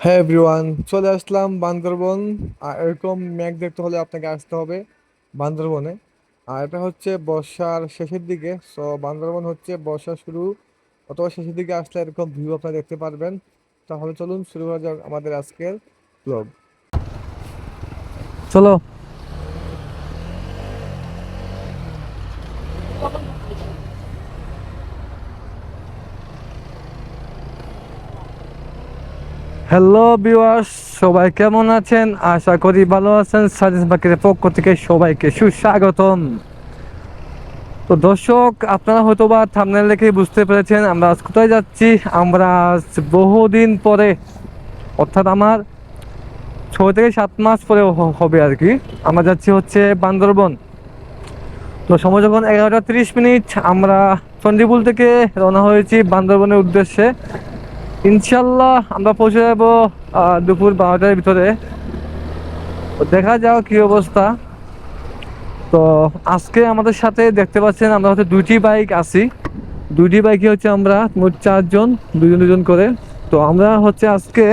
হ্যাঁ এভরিওয়ান চলে আসলাম বান্দরবন। আর এরকম ম্যাঘ দেখতে হলে আপনাকে আসতে হবে বান্দরবনে। আর এটা হচ্ছে বর্ষার শেষের দিকে। সো বান্দরবন হচ্ছে বর্ষা শুরু অথবা শেষের দিকে আসলে এরকম ভিউ আপনারা দেখতে পারবেন। তাহলে চলুন শুরু করা যাক আমাদের আজকের ব্লগ চলো। হ্যালো ভিউয়ার্স সবাই কেমন আছেন? আশা করি ভালো আছেন। সাজিস বাকির পক্ষ থেকে সবাইকে সুস্বাগতম। তো দর্শক, আপনারা হয়তো বা থামনেল দেখে বুঝতে পেরেছেন আমরা আজ কোথায় যাচ্ছি। আমরা আজ বহুদিন পরে, অর্থাৎ আমার ছয় থেকে সাত মাস পরে হবে আর কি। আমরা যাচ্ছি হচ্ছে বান্দরবন। তো সময় যখন এগারোটা তিরিশ মিনিট, আমরা চন্ডিপুল থেকে রওনা হয়েছি বান্দরবনের উদ্দেশ্যে। ইনশাল্লাহ আমরা পৌঁছে যাব দুপুর বারোটার ভিতরে। দেখা যাও কি অবস্থা। তো আজকে আমাদের সাথে দেখতে পাচ্ছেন আমরা হচ্ছে দুইটি বাইক আছি। দুইটি বাইকে হচ্ছে আমরা, মোট চারজন দুজন দুজন করে। তো আমরা হচ্ছে আজকে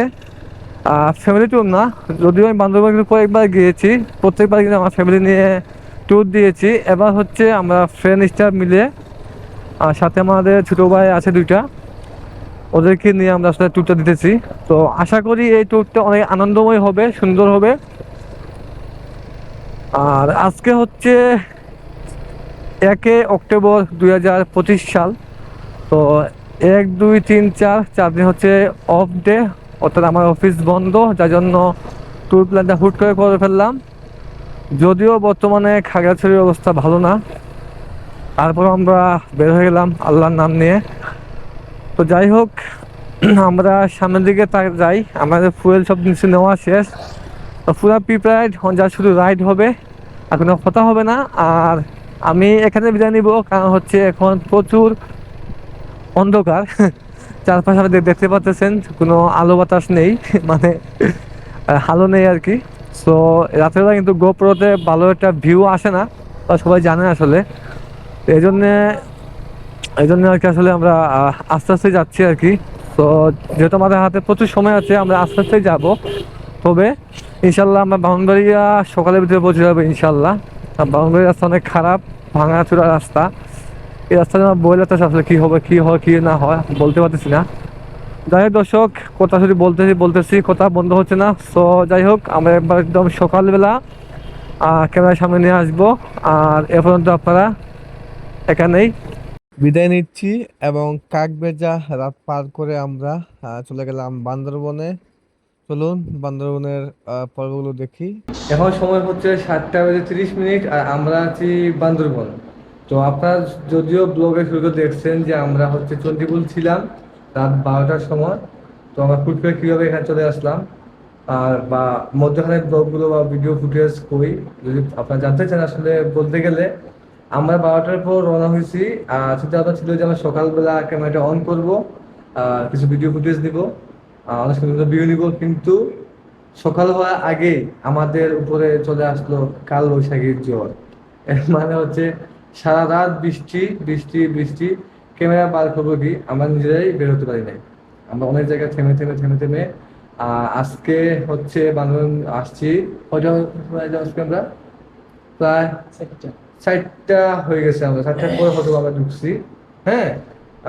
ফ্যামিলি ট্যুর না, যদিও আমি বান্দরবান কিন্তু কয়েকবার গিয়েছি। প্রত্যেকবার কিন্তু আমার ফ্যামিলি নিয়ে ট্যুর দিয়েছি। এবার হচ্ছে আমরা ফ্রেন্ড স্টাফ মিলে আর সাথে আমাদের ছোটো ভাই আছে দুইটা। ওদেরকে নিয়ে আমরা আসলে ট্যুরটা দিতেছি। তো আশা করি এই ট্যুরটা অনেক আনন্দময় হবে, সুন্দর হবে। আর আজকে হচ্ছে একে অক্টোবর দুই হাজার পঁচিশ সাল। তো এক, দুই, তিন, চার চার দিন হচ্ছে অফ ডে অর্থাৎ আমার অফিস বন্ধ, যার জন্য ট্যুর প্ল্যানটা হুট করে করে ফেললাম। যদিও বর্তমানে খাগড়াছড়ির অবস্থা ভালো না, তারপর আমরা বের হয়ে গেলাম আল্লাহর নাম নিয়ে। তো যাই হোক, আমরা সামনের দিকে তা- যাই। আমাদের ফুয়েল সব কিছু নেওয়া শেষ। পুরা প্রিপেয়ার্ড যা শুধু রাইড হবে, আর কোনো কথা হবে না। আর আমি এখানে বিদায় নিব, কারণ হচ্ছে এখন প্রচুর অন্ধকার। চারপাশে আপনি দেখতে পাচ্ছেন, কোনো আলো বাতাস নেই মানে আলো নেই আর কি। সো রাতের বেলা কিন্তু গোপ্রোতে ভালো একটা ভিউ আসে না সবাই জানে আসলে। এই জন্যে এই জন্য আর কি আসলে আমরা আস্তে আস্তে যাচ্ছি আর কি। তো যেহেতু আমাদের হাতে প্রচুর সময় আছে, আমরা আস্তে আস্তে যাব। তবে ইনশাল্লাহ আমরা বাউন্ডারিয়া সকালের ভিতরে পৌঁছে যাব ইনশাল্লাহ। বাউন্ডারি রাস্তা অনেক খারাপ, ভাঙাচোরা রাস্তা। এই রাস্তা আমার বই লাগতেছে আসলে কী হবে, কী হয়, কী না হয় বলতে পারতেছি না। যাই হোক দর্শক, কথা শুধু বলতেছি বলতেছি, কথা বন্ধ হচ্ছে না। সো যাই হোক, আমরা একবার একদম সকালবেলা ক্যামেরার সামনে নিয়ে আসব। আর এ পর্যন্ত আপনারা এখানেই বিদায় নিচ্ছি এবং কাকবেজা রাত পার করে আমরা চলে গেলাম বান্দরবনে। চলুন বান্দরবনের পর্বগুলো দেখি। এখন সময় হচ্ছে সাতটা বেজে তিরিশ মিনিট আর আমরা আছি বান্দরবন। তো আপনারা যদিও ব্লগে শুরুতে দেখছেন যে আমরা হচ্ছে চন্ডিপুল ছিলাম রাত বারোটার সময়। তো আমরা হুট করে কীভাবে এখানে চলে আসলাম আর বা মধ্যখানে ব্লগগুলো বা ভিডিও ফুটেজ কই যদি আপনারা জানতে চান আসলে বলতে গেলে আমরা বারোটার পর রওনা হয়েছি। চিন্তা ছিল যে আমরা সকালবেলা ক্যামেরাটা অন করব কিছু ভিডিও ফুটেজ নিব। অনেক সুন্দর ভিউ নিব, কিন্তু সকাল হওয়ার আগে আমাদের উপরে চলে আসলো কাল বৈশাখীর জ্বর। এর মানে হচ্ছে সারা রাত বৃষ্টি বৃষ্টি বৃষ্টি, ক্যামেরা বার করব কি আমরা নিজেরাই বের হতে পারি নাই। আমরা অনেক জায়গায় থেমে থেমে থেমে থেমে আজকে হচ্ছে বান্ধবন আসছি। কয়টা আজকে আমরা? প্রায় চারটা হয়ে গেছে আমরা চারটার পরে হয়তো আমরা ঢুকছি। হ্যাঁ?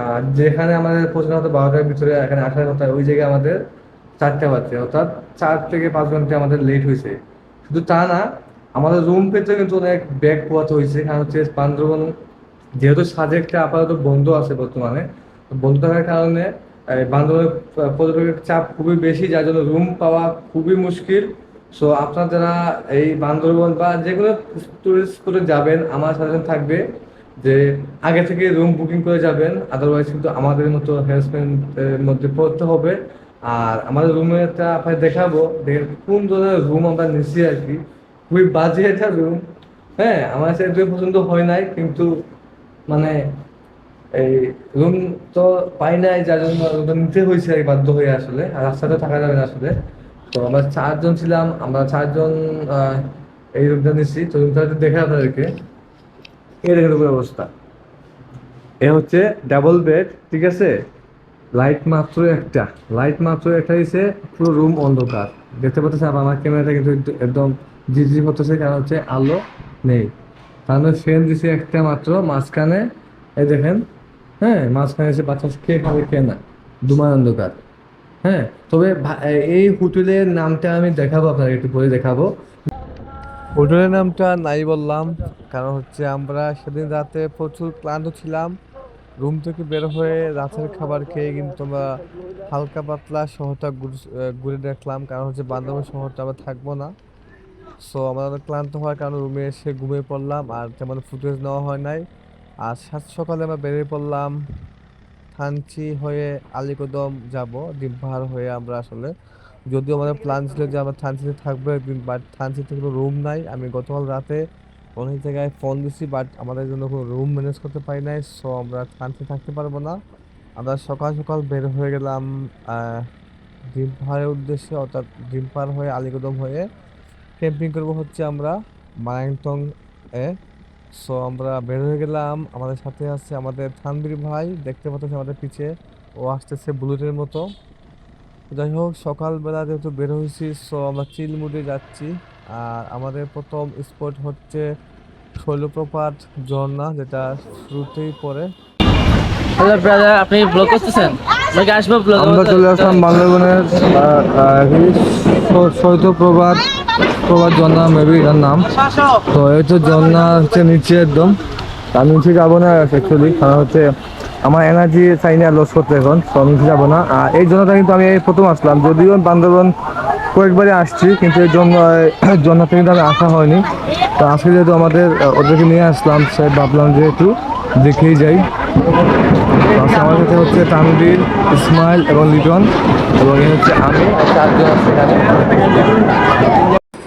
আর যেখানে আমাদের পৌঁছানো হতো বারোটার ভিতরে এখানে আসার কথা ওই জায়গায় আমাদের চারটা বাজছে অর্থাৎ চার থেকে পাঁচ ঘণ্টা আমাদের লেট হয়েছে। শুধু তা না আমাদের রুম পেতে কিন্তু অনেক ব্যাগ পোয়াতে হয়েছে। কারণ হচ্ছে বান্দরবন যেহেতু সাজেকটা আপাতত বন্ধ আছে বর্তমানে বন্ধ থাকার কারণে বান্দরবনের পর্যটকের চাপ খুবই বেশি যার জন্য রুম পাওয়া খুবই মুশকিল। সো আপনার যারা এই বান্দরবন বা যে কোনো টুরিস্ট স্পটে যাবেন, আমার সাজেশন থাকবে যে আগে থেকে রুম বুকিং করে যাবেন আদারওয়াইজ কিন্তু আমাদের মতো হ্যারাসমেন্টের মধ্যে পড়তে হবে। আর আমাদের রুমেটা আপনাকে দেখাবো কোন ধরনের রুম আমরা নিচ্ছি আর কি। খুবই বাজে একটা রুম হ্যাঁ আমার সেটা পছন্দ হয় নাই, কিন্তু মানে এই রুম তো পাই নাই, যার জন্য নিতে হয়েছে বাধ্য হয়ে আসলে। আর রাস্তাতে থাকা যাবে না আসলে। তো আমরা চারজন ছিলাম, আমরা চারজন এই রুমটা নিচ্ছি তো একটু দেখে আপনাদেরকে। এই দেখেন রুমের অবস্থা। এ হচ্ছে ডাবল বেড ঠিক আছে? লাইট মাত্র একটা। লাইট মাত্র একটা দিছে পুরো রুম অন্ধকার। দেখতে পাচ্ছেন আমার ক্যামেরাটা কিন্তু একদম- জিজি হতেছে কারণ হচ্ছে আলো নেই। তার মধ্যে ফ্যান দিছে একটা মাত্র, মাঝখানে, এই দেখেন হ্যাঁ? মাঝখানে এসে বাচ্চা খেয়ে খাবে, খেয়ে না। দুমার অন্ধকার। হ্যাঁ তবে এই হোটেলের নামটা আমি দেখাবো আপনাকে, একটু পরে দেখাবো। হোটেলের নামটা নাই বললাম, কারণ হচ্ছে আমরা সেদিন রাতে প্রচুর ক্লান্ত ছিলাম। রুম থেকে বের হয়ে রাতের খাবার খেয়ে কিন্তু আমরা হালকা পাতলা শহরটা ঘুরে দেখলাম, কারণ হচ্ছে বান্দরবান শহরটা আমরা থাকব না। সো আমরা ক্লান্ত হওয়ার কারণে রুমে এসে ঘুমিয়ে পড়লাম, আর তেমন ফুটেজ নেওয়া হয় নাই। আর সাত সকালে আমরা বেরিয়ে পড়লাম থানচি হয়ে আলীকদম যাব পাহাড় হয়ে আমরা আসলে যদিও আমাদের প্ল্যান ছিল যে আমরা থানচিতে থাকব একদিন বাট থানচিতে কোনো রুম নাই। আমি গতকাল রাতে অনেক জায়গায় ফোন দিছি বাট আমাদের জন্য কোনো রুম ম্যানেজ করতে পারি নাই সো আমরা থানচি থাকতে পারব না। আমরা সকাল সকাল বের হয়ে গেলাম আহ, ডিম পাহাড়ের উদ্দেশ্যে অর্থাৎ ডিম পাহাড় হয়ে আলীকদম হয়ে ক্যাম্পিং করব হচ্ছে আমরা মায়াংটং এ সো আমরা বের হয়ে গেলাম। আমাদের সাথে আছে আমাদের থানবীর ভাই। দেখতে পাচ্ছেন আমাদের পিছে। ও আসতেছে বুলেটের মতো। যাই হোক সকালবেলা যেহেতু বের হয়েছি সো আমরা চিল মুডে যাচ্ছি। আর আমাদের প্রথম স্পট হচ্ছে শৈলপ্রপাত ঝর্ণা যেটা শুরুতেই পড়ে। হ্যালো ব্রাদার আপনি ব্লগ করতেছেন? নাকি আসব ব্লগ আমরা চলে আসলাম বান্দরবনের শৈত্যপ্রভাত প্রভাত ঝর্ণা মেবি এর নাম। তো তো ঝর্ণা হচ্ছে নিচে একদম। আমি নিচে যাব না অ্যাকচুয়ালি কারণ হচ্ছে আমার এনার্জি চাই না লস করতে এখন, তো আমি নিচে যাব না। আর এই জন্যটা কিন্তু আমি এই প্রথম আসলাম। যদিও বান্দরবন কয়েকবারই আসছি, কিন্তু এই জন্য জন্নাতে কিন্তু আমি আসা হয়নি। তো আজকে যেহেতু আমাদের ওদেরকে নিয়ে আসলাম সে ভাবলাম যে একটু দেখেই যাই। আমার সাথে হচ্ছে তানভীর, ইসমাইল এবং লিটন, এবং হচ্ছে আমি চারজন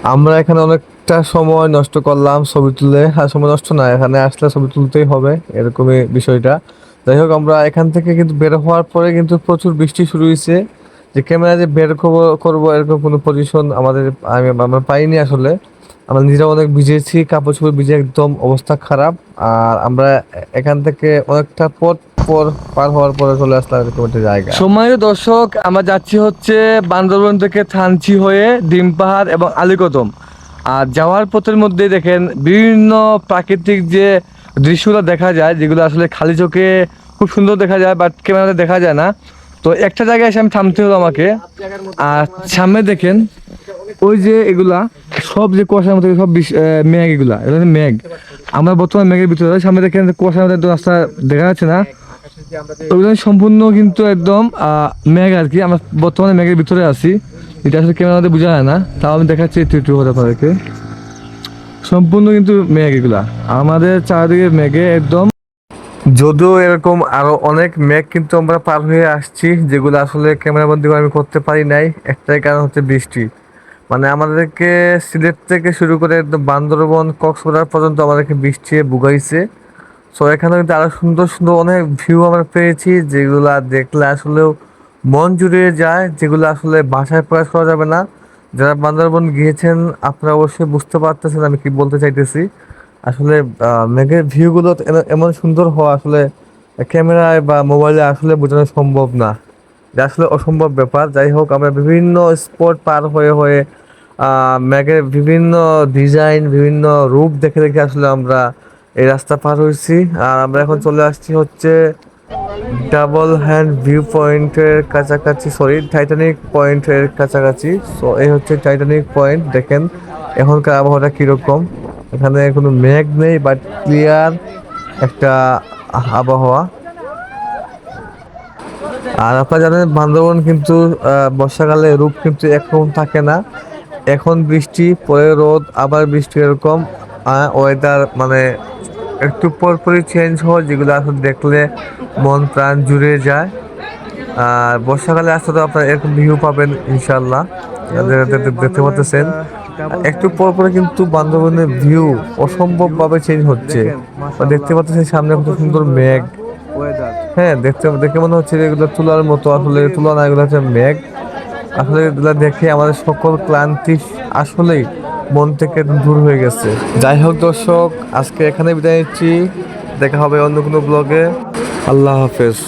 আমরা এখানে অনেকটা সময় নষ্ট করলাম ছবি তুলে আর সময় নষ্ট না, এখানে আসলে ছবি তুলতেই হবে, এরকমই বিষয়টা। যাই হোক, আমরা এখান থেকে কিন্তু বের হওয়ার পরে কিন্তু প্রচুর বৃষ্টি শুরু হয়েছে। যে ক্যামেরা যে বের করবো- করব, এরকম কোনো পজিশন আমাদের আমি, আমরা পাইনি আসলে। আমরা নিজেরা অনেক ভিজেছি, কাপড় চোপড় ভিজে একদম অবস্থা খারাপ। আর আমরা এখান থেকে অনেকটা পথ পর, পার হওয়ার পরে চলে আসলাম এরকম একটা জায়গা দর্শক, আমরা যাচ্ছি হচ্ছে বান্দরবন থেকে থানচি হয়ে ডিম পাহাড় এবং আলীকদম। আর যাওয়ার পথের মধ্যে দেখেন বিভিন্ন প্রাকৃতিক যে দৃশ্যগুলো দেখা যায়, যেগুলো আসলে খালি চোখে খুব সুন্দর দেখা যায়, বাট ক্যামেরাতে দেখা যায় না। তো একটা জায়গায় এসে আমি থামতে হলো আমাকে। আর সামনে দেখেন, ওই যে এগুলা, সব যে কুয়াশার মধ্যে সব মেঘ এগুলা, এগুলো মেঘ। আমরা বর্তমান মেঘের ভিতরে সামনে দেখেন কুয়াশার মধ্যে রাস্তা দেখা যাচ্ছে না। সম্পূর্ণ কিন্তু একদম আহ, মেঘ আর কি। আমরা বর্তমানে মেঘের ভিতরে আছি। এটা আসলে ক্যামেরাতে বোঝা যায় না। তাও আমি দেখাচ্ছি একটু একটু করে আপনাদেরকে সম্পূর্ণ কিন্তু মেঘ এগুলা। আমাদের চারিদিকে মেঘে একদম যদিও এরকম আরও অনেক মেঘ কিন্তু আমরা পার হয়ে আসছি যেগুলো আসলে ক্যামেরা বন্দি করে আমি করতে পারি নাই। একটাই কারণ হচ্ছে বৃষ্টি। মানে আমাদেরকে সিলেট থেকে শুরু করে একদম বান্দরবন কক্সবাজার পর্যন্ত আমাদেরকে বৃষ্টি বুগাইছে সো এখানে কিন্তু আরও সুন্দর সুন্দর অনেক ভিউ আমরা পেয়েছি, যেগুলা দেখলে আসলেও মন জুড়িয়ে যায়, যেগুলো আসলে ভাষায় প্রকাশ করা যাবে না। যারা বান্দরবন গিয়েছেন, আপনারা অবশ্যই বুঝতে পারতেছেন আমি কি বলতে চাইতেছি। আসলে মেঘের ভিউগুলো এমন সুন্দর হওয়া আসলে ক্যামেরায় বা মোবাইলে আসলে বোঝানো সম্ভব না। এটা আসলে অসম্ভব ব্যাপার। যাই হোক, আমরা বিভিন্ন স্পট পার হয়ে হয়ে মেঘের বিভিন্ন ডিজাইন বিভিন্ন রূপ দেখে দেখে আসলে আমরা এই রাস্তা পার হয়েছি। আর আমরা এখন চলে আসছি হচ্ছে ডাবল হ্যান্ড ভিউ পয়েন্টের কাছাকাছি, সরি, টাইটানিক পয়েন্টের কাছাকাছি। সো এই হচ্ছে টাইটানিক পয়েন্ট, দেখেন এখনকার আবহাওয়াটা কীরকম। এখানে কোনো মেঘ নেই বাট ক্লিয়ার একটা আবহাওয়া। আর আপনারা জানেন, বান্দরবন কিন্তু বর্ষাকালে রূপ কিন্তু একরকম থাকে না। এখন বৃষ্টি, পরে রোদ, আবার বৃষ্টি এরকম ওয়েদার মানে একটু পরপরই চেঞ্জ হয় যেগুলো আসলে দেখলে মন প্রাণ জুড়ে যায়। আর বর্ষাকালে আসলে তো আপনারা এরকম ভিউ পাবেন ইনশাল্লাহ দেখতে পাচ্ছেন। একটু পর পরে কিন্তু বান্দরবনের ভিউ অসম্ভবভাবে চেঞ্জ হচ্ছে। দেখতে পাচ্ছেন সামনে কত সুন্দর মেঘ। হ্যাঁ দেখতে দেখে মনে হচ্ছে যে এগুলো তুলার মতো আসলে তুলা না এগুলো হচ্ছে মেঘ। আসলে এগুলো দেখে আমাদের সকল ক্লান্তি আসলেই মন থেকে দূর হয়ে গেছে। যাই হোক দর্শক, আজকে এখানে বিদায় নিচ্ছি। দেখা হবে অন্য কোনো ব্লগে আল্লাহ হাফেজ।